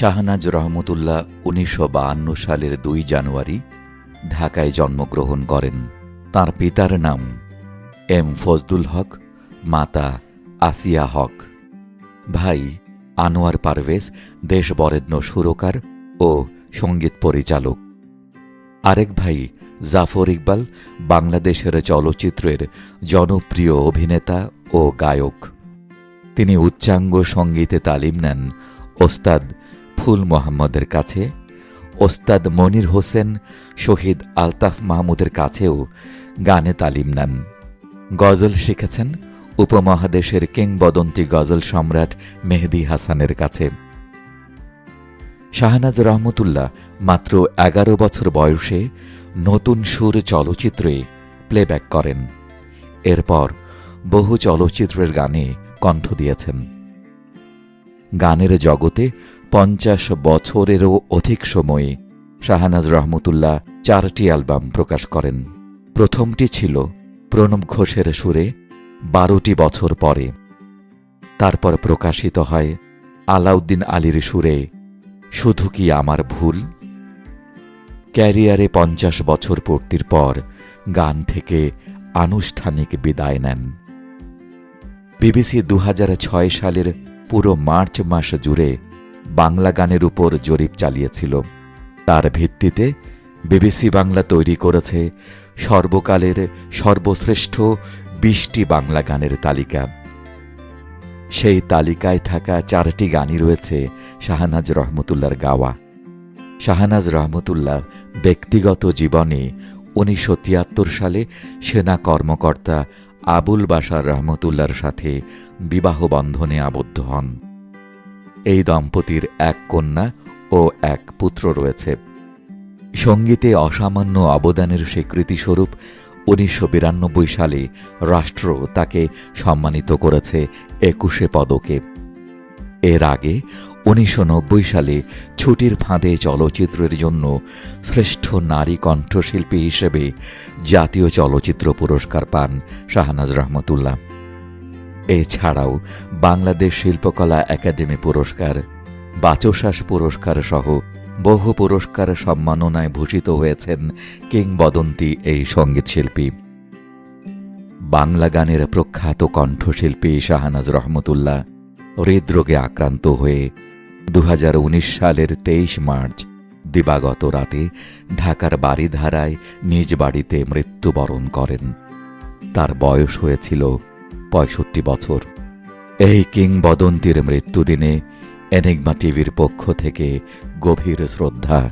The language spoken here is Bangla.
শাহনাজ রহমতুল্লাহ উনিশশো সালের দুই জানুয়ারি ঢাকায় জন্মগ্রহণ করেন। তার পিতার নাম এম ফজদুল হক, মাতা আসিয়া হক। ভাই আনোয়ার পারভেজ দেশ বরেণ্য সুরকার ও সংগীত পরিচালক। আরেক ভাই জাফর ইকবাল, বাংলাদেশের চলচ্চিত্রের জনপ্রিয় অভিনেতা ও গায়ক। তিনি উচ্চাঙ্গ সঙ্গীতে তালিম নেন ওস্তাদ ফুল মোহাম্মদের কাছে, ওস্তাদ মনির হোসেন শহীদ আলতাফ মাহমুদের কাছেও গানে তালিম নেন। গজল শিখেছেন উপমহাদেশের কিংবদন্তি গজল সম্রাট মেহেদি হাসানের কাছে। শাহনাজ রহমতুল্লাহ মাত্র এগারো বছর বয়সে নতুন সুর চলচ্চিত্রে প্লেব্যাক করেন। এরপর বহু চলচ্চিত্রের গানে কণ্ঠ দিয়েছেন। গানের জগতে পঞ্চাশ বছরেরও অধিক সময়ে শাহনাজ রহমতুল্লাহ চারটি অ্যালবাম প্রকাশ করেন। প্রথমটি ছিল প্রণব ঘোষের সুরে বারোটি বছর পরে। তারপর প্রকাশিত হয় আলাউদ্দিন আলীর সুরে শুধু কি আমার ভুল? ক্যারিয়ারে পঞ্চাশ বছর পূর্তির পর গান থেকে আনুষ্ঠানিক বিদায় নেন। বিবিসি দু হাজার ছয় সালের পুরো মার্চ মাস জুড়ে বাংলা গানের উপর জরিপ চালিয়েছিল। তার ভিত্তিতে বিবিসি বাংলা তৈরি করেছে সর্বকালের সর্বশ্রেষ্ঠ বিশটি বাংলা গানের তালিকা। সেই তালিকায় থাকা চারটি গানই রয়েছে শাহনাজ রহমতুল্লার গাওয়া। শাহনাজ রহমতুল্লাহ ব্যক্তিগত জীবনে উনিশশো তিয়াত্তর সালে সেনা কর্মকর্তা আবুল বাসার রহমতুল্লার সাথে বিবাহ বন্ধনে আবদ্ধ হন। এই দম্পতির এক কন্যা ও এক পুত্র রয়েছে। সঙ্গীতে অসামান্য অবদানের স্বীকৃতিস্বরূপ উনিশশো বিরানব্বই সালে রাষ্ট্র তাকে সম্মানিত করেছে একুশে পদকে। এর আগে উনিশশো নব্বই সালে ছুটির ফাঁদে চলচ্চিত্রের জন্য শ্রেষ্ঠ নারী কণ্ঠশিল্পী হিসেবে জাতীয় চলচ্চিত্র পুরস্কার পান শাহনাজ রহমতুল্লাহ। এছাড়াও বাংলাদেশ শিল্পকলা একাডেমি পুরস্কার বাচশ্বাস পুরস্কার সহ বহু পুরস্কার সম্মাননায় ভূষিত হয়েছেন কিংবদন্তি এই সঙ্গীতশিল্পী বাংলা গানের প্রখ্যাত কণ্ঠশিল্পী শাহনাজ রহমতুল্লাহ হৃদরোগে আক্রান্ত হয়ে দু হাজার উনিশ সালের তেইশ মার্চ দিবাগত রাতে ঢাকার বাড়িধারায় নিজ বাড়িতে মৃত্যুবরণ করেন। তার বয়স হয়েছিল পঁয়ষট্টি বছর। এই কিংবদন্তির মৃত্যুদিনে এনিগমা টিভির পক্ষ থেকে গভীর শ্রদ্ধা